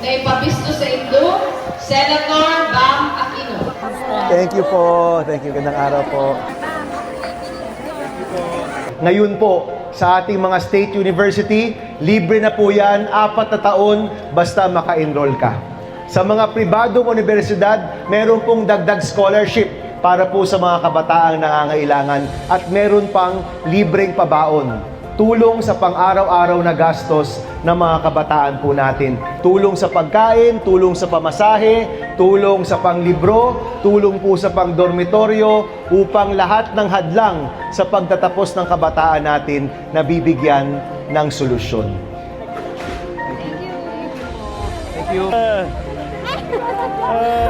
Kay Pabisto sa Indo, Senator Bam Aquino. Thank you po. Thank you. Gandang araw po. Ngayon po, sa ating mga state university, libre na po yan, apat na taon, basta maka-enroll ka. Sa mga pribadong universidad, meron pong dagdag scholarship para po sa mga kabataang nangangailangan at meron pang libreng pabaon. Tulong sa pang-araw-araw na gastos ng mga kabataan po natin. Tulong sa pagkain, tulong sa pamasahe, tulong sa panglibro, tulong po sa pangdormitoryo upang lahat ng hadlang sa pagtatapos ng kabataan natin nabibigyan ng solusyon. Thank you.